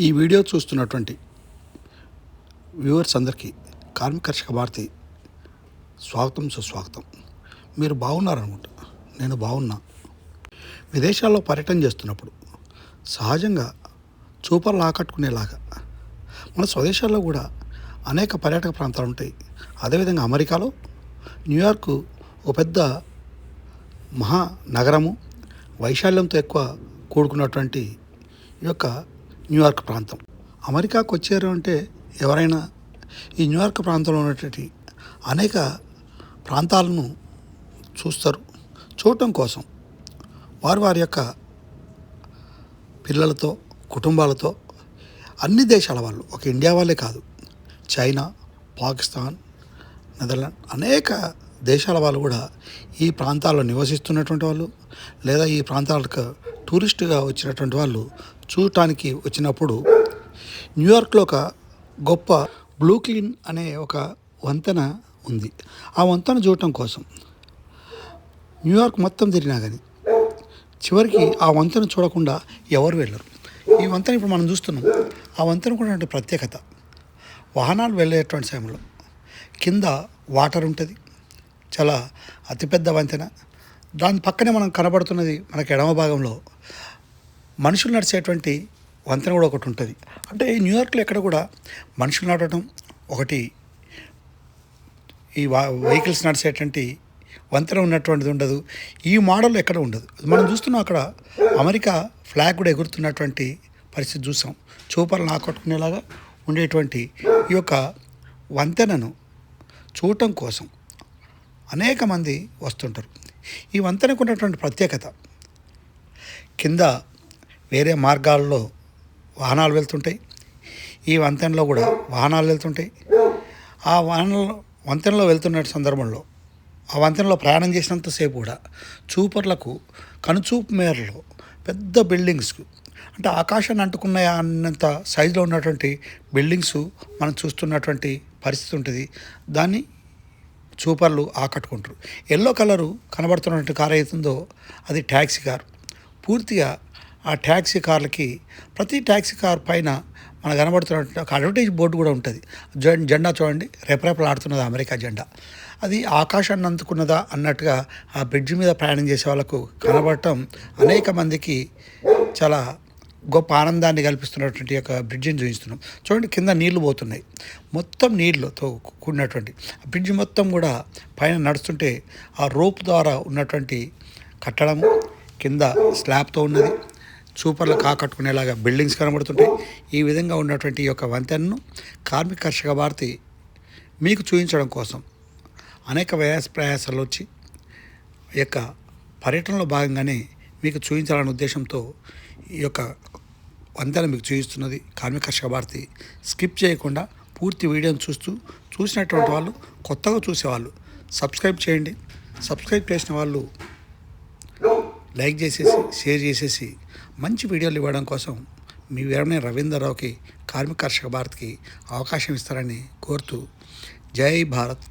ఈ వీడియో చూస్తున్నటువంటి వ్యూవర్స్ అందరికీ కార్మిక కర్షక భారతి స్వాగతం సుస్వాగతం. మీరు బాగున్నారనుకుంటా. నేను బాగున్నా. విదేశాల్లో పర్యటన చేస్తున్నప్పుడు సహజంగా చూపర్లు ఆకట్టుకునేలాగా మన స్వదేశాల్లో కూడా అనేక పర్యాటక ప్రాంతాలు ఉంటాయి. అదేవిధంగా అమెరికాలో న్యూయార్క్ ఒక పెద్ద మహా నగరము వైశాల్యంతో ఎక్కువ కూడుకున్నటువంటి ఈ యొక్క న్యూయార్క్ ప్రాంతం. అమెరికాకు వచ్చారు అంటే ఎవరైనా ఈ న్యూయార్క్ ప్రాంతంలో ఉన్నటువంటి అనేక ప్రాంతాలను చూస్తారు. చూడటం కోసం వారు వారి యొక్క పిల్లలతో కుటుంబాలతో అన్ని దేశాల వాళ్ళు ఒక ఇండియా వాళ్ళే కాదు చైనా పాకిస్తాన్ నెదర్లాండ్ అనేక దేశాల వాళ్ళు కూడా ఈ ప్రాంతాల్లో నివసిస్తున్నటువంటి వాళ్ళు లేదా ఈ ప్రాంతాలకు టూరిస్టుగా వచ్చినటువంటి వాళ్ళు చూడటానికి వచ్చినప్పుడు న్యూయార్క్లో ఒక గొప్ప బ్లూక్లిన్ అనే ఒక వంతెన ఉంది. ఆ వంతెన చూడటం కోసం న్యూయార్క్ మొత్తం తిరిగినా కానీ చివరికి ఆ వంతెన చూడకుండా ఎవరు వెళ్ళరు. ఈ వంతెన ఇప్పుడు మనం చూస్తున్నాం. ఆ వంతెన కూడా ప్రత్యేకత. వాహనాలు వెళ్ళేటువంటి సమయంలో కింద వాటర్ ఉంటుంది. చాలా అతిపెద్ద వంతెన. దాని పక్కనే మనం కనబడుతున్నది మనకి ఎడమ భాగంలో మనుషులు నడిచేటువంటి వంతెన కూడా ఒకటి ఉంటుంది. అంటే ఈ న్యూయార్క్లో ఎక్కడ కూడా మనుషులు నడవడం ఒకటి ఈ వా వెహికల్స్ నడిచేటువంటి వంతెన ఉన్నటువంటిది ఉండదు. ఈ మోడల్ ఎక్కడ ఉండదు. మనం చూస్తున్నాం అక్కడ అమెరికా ఫ్లాగ్ కూడా ఎగురుతున్నటువంటి పరిస్థితి చూసాం. చూపలను ఆకట్టుకునేలాగా ఉండేటువంటి ఈ యొక్క వంతెనను చూడటం కోసం అనేక మంది వస్తుంటారు. ఈ వంతెనకు ఉన్నటువంటి ప్రత్యేకత కింద వేరే మార్గాల్లో వాహనాలు వెళ్తుంటాయి. ఈ వంతెనలో కూడా వాహనాలు వెళ్తుంటాయి. ఆ వాహనంలో వంతెనలో వెళ్తున్న సందర్భంలో ఆ వంతెనలో ప్రయాణం చేసినంతసేపు కూడా చూపర్లకు కనుచూపు మేరలో పెద్ద బిల్డింగ్స్ అంటే ఆకాశాన్ని అంటుకున్నాయా అన్నంత సైజులో ఉన్నటువంటి బిల్డింగ్స్ మనం చూస్తున్నటువంటి పరిస్థితి ఉంటుంది. దాన్ని చూపర్లు ఆకట్టుకుంటారు. ఎల్లో కలరు కనబడుతున్నటువంటి కార్ అవుతుందో అది ట్యాక్సీ కార్. పూర్తిగా ఆ ట్యాక్సీ కార్లకి ప్రతి ట్యాక్సీ కార్ పైన మన కనబడుతున్నటువంటి ఒక అడ్వర్టైజ్ బోర్డు కూడా ఉంటుంది. జెండా చూడండి. రెపరెపలాడుతున్నది అమెరికా జెండా. అది ఆకాశాన్ని అందుకున్నదా అన్నట్టుగా ఆ బ్రిడ్జ్ మీద ప్రయాణం చేసే వాళ్ళకు కనబడటం అనేక మందికి చాలా గొప్ప ఆనందాన్ని కల్పిస్తున్నటువంటి యొక్క బ్రిడ్జిని చూపిస్తున్నాం. చూడండి కింద నీళ్ళు పోతున్నాయి. మొత్తం నీళ్ళతో కూడినటువంటి బ్రిడ్జ్ మొత్తం కూడా పైన నడుస్తుంటే ఆ రోప్ ద్వారా ఉన్నటువంటి కట్టడము కింద స్లాబ్తో ఉన్నది. సూపర్లు కాకట్టుకునేలాగా బిల్డింగ్స్ కనబడుతుంటాయి. ఈ విధంగా ఉన్నటువంటి ఈ యొక్క వంతెనను కార్మిక కర్షక భారతి మీకు చూపించడం కోసం అనేక ప్రయాస ప్రయాసాలు వచ్చి ఈ యొక్క పర్యటనలో భాగంగానే మీకు చూపించాలనే ఉద్దేశంతో ఈ యొక్క వంతెన మీకు చూపిస్తున్నది. కార్మిక కర్షక భారతి స్కిప్ చేయకుండా పూర్తి వీడియోని చూస్తూ చూసినటువంటి వాళ్ళు కొత్తగా చూసేవాళ్ళు సబ్స్క్రైబ్ చేయండి. సబ్స్క్రైబ్ చేసిన వాళ్ళు లైక్ చేసేసి షేర్ చేసేసి మంచి వీడియోలు ఇవ్వడం కోసం మీ వీరమైన రవీంద్రరావుకి కార్మిక కర్షక భారత్కి అవకాశం ఇస్తారని కోరుతూ జై భారత్.